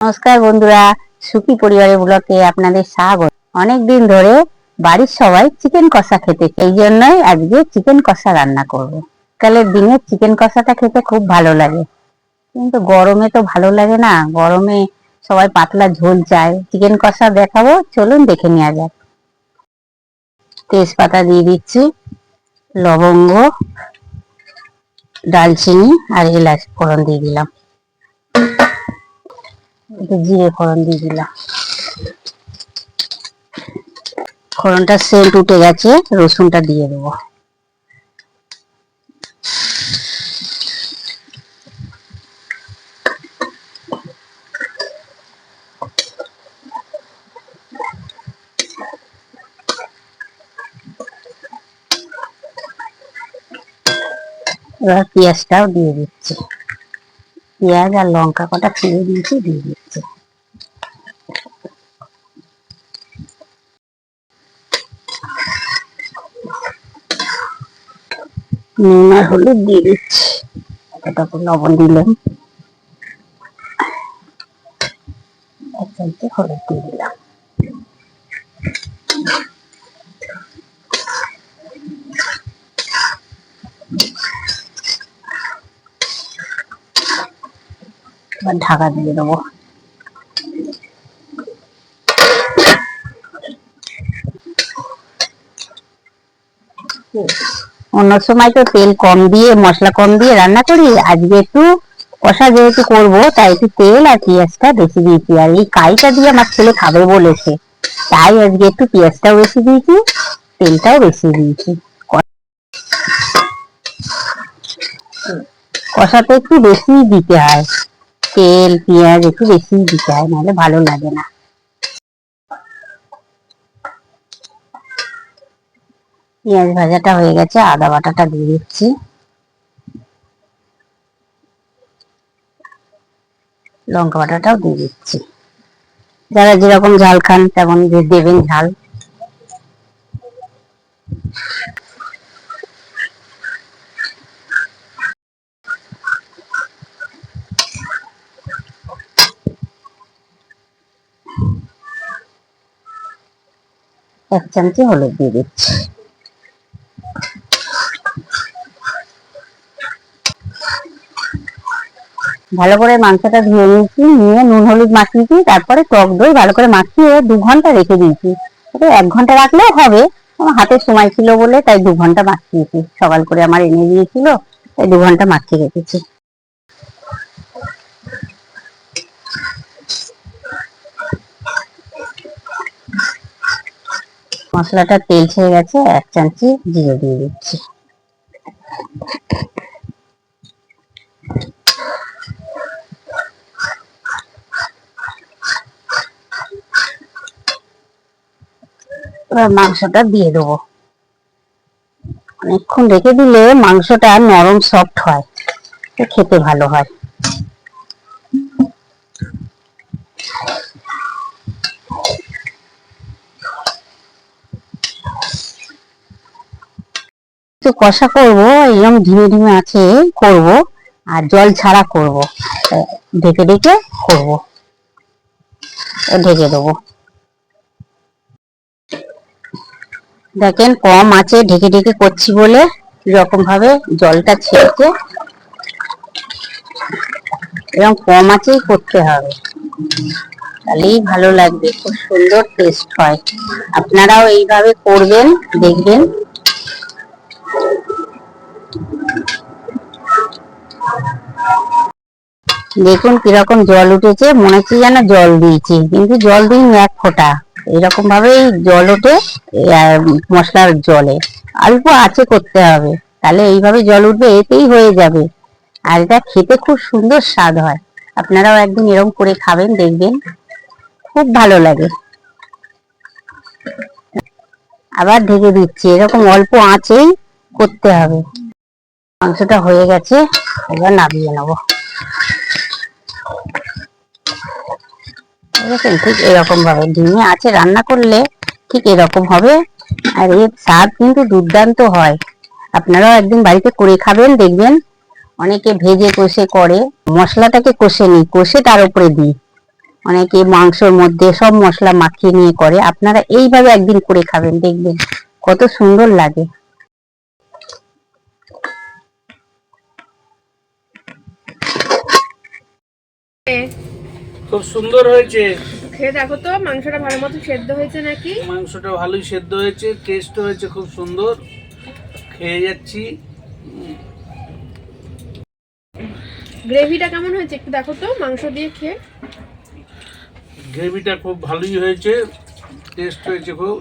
নমস্কার বন্ধুরা, সুখী পরিবারের ব্লকে আপনাদের স্বাগত। অনেক দিন ধরে বাড়ির সবাই চিকেন কষা খেতে। এই জন্যই আজকে চিকেন কষা রান্না করব। কালের দিনে চিকেন কষাটা খেতে খুব ভালো লাগে। কিন্তু গরমে তো ভালো লাগে না, গরমে সবাই পাতলা ঝোল চায়। চিকেন কষা দেখাবো, চলুন দেখে নেওয়া যাক। তেজপাতা দিয়ে দিচ্ছি, লবঙ্গ, ডালচিনি আর এলাচ ফোড়ন দিয়ে দিলাম। একটু জিরে ফোড়ন দিয়ে দিলাম। ফোড়নটা সেন্ট উঠে গেছে, রসুনটা দিয়ে দেবো। পেঁয়াজটাও দিয়ে দিচ্ছি। পেঁয়াজ আর লঙ্কা কটা ছিঁড়ে দিয়েছি, দিয়ে নুন আর হলুদ দিয়ে দিচ্ছি। এতটা করে লবণ দিলাম। এক চামচে দিয়ে দিলাম। ঢাকা দিয়ে দেবো। অন্য সময় তো তেল কম দিয়ে, মশলা কম দিয়ে রান্না করি। আজকে একটু কষা যেহেতু করব, তাই একটু তেল আর পেঁয়াজটা বেশি দিয়েছি। আর এই কাইটা দিয়ে আমার ছেলে খাবে বলেছে। তাই আজকে একটু পেঁয়াজটাও বেশি দিয়েছি, তেলটাও বেশি দিয়েছি। কষাতে একটু বেশি দিতে হয়। তেল, পেঁয়াজ একটু বেশি দিতে হয়, নাহলে ভালো লাগে না। পেঁয়াজ ভাজাটা হয়ে গেছে, আদা বাটাটা দিয়ে দিচ্ছি। লঙ্কা বাটাটাও দিয়ে দিচ্ছি। যারা যেরকম ঝাল খান তেমন দেবেন ঝাল। এক চামচি হলুদ দিয়ে দিচ্ছি। ভালো করে মাংসটা ধুয়ে নিয়েছি, নিয়ে নুন, হলুদ মাখিয়েছি তারপরে টক দই ভালো করে মাখিয়ে দু ঘণ্টা রেখে দিয়েছি। এক ঘণ্টা রাখলেও হবে। আমার হাতে সময় ছিল বলে তাই দু ঘণ্টা মাখিয়েছি। সকাল করে আমার এনে দিয়েছিল, তাই দু ঘণ্টা মাখিয়ে রেখেছি। মশলাটা তেল ছেড়ে গেছে, এক চামচি জিরে দিয়ে দিচ্ছি। এবার মাংসটা দিয়ে দেবো। অনেকক্ষণ রেখে দিলে মাংসটা নরম সফট হয় খেতে ভালো হয়। তো কষা করব, এরকম ধীরে ধীরে আছে, করব, আর জল ছাড়া করব। ঢেকে ঢেকে করব। ঢেকে দেবো। দেখেন, কম আছে, ঢেকে ঢেকে করছি বলে এরকম ভাবে জলটা ছেড়েছে। এরকম কম আছেই করতে হবে। তাহলেই ভালো লাগবে, খুব সুন্দর টেস্ট হয়। আপনারাও এইভাবে করবেন, দেখবেন। দেখুন কীরকম জল উঠেছে, মনে হচ্ছে যেন জল দিয়েছি, কিন্তু জল দিইনি এক ফোঁটা। এরকম ভাবেই জল ওঠে মশলার জলে। অল্প আছে করতে হবে। তাহলে এইভাবে জল উঠবে, এতেই হয়ে যাবে। আর এটা খেতে খুব সুন্দর স্বাদ হয়। আপনারাও একদিন এরকম করে খাবেন, দেখবেন। খুব ভালো লাগে। আবার ঢেকে দিচ্ছি। এরকম অল্প আঁচেই করতে হবে। মাংসটা হয়ে গেছে, এবার নামিয়ে নেব। দেখেন ঠিক এরকম ভাবে ডিমে আছে, রান্না করলে ঠিক এরকম হবে। আর এর স্বাদ কিন্তু দুর্দান্ত হয়। আপনারাও একদিন বাড়িতে করে খাবেন, দেখবেন। অনেকে ভেজে কষে করে। মশলাটাকে কষে নিই, কষে তার উপরে দিই। অনেকে মাংসর মধ্যে সব মশলা মাখিয়ে নিয়ে করে। আপনারা এইভাবে একদিন করে খাবেন, দেখবেন। কত সুন্দর লাগে। খুব সুন্দর হয়েছে। খেয়ে দেখো তো মাংসটা ভালো মতো সেদ্ধ হয়েছে নাকি? মাংসটা ভালোই সেদ্ধ হয়েছে টেস্ট হয়েছে খুব সুন্দর। খেয়ে যাচ্ছি। গ্রেভিটা কেমন হয়েছে একটু দেখো তো মাংস দিয়ে খেয়ে। গ্রেভিটা খুব ভালোই হয়েছে টেস্ট হয়েছে খুব।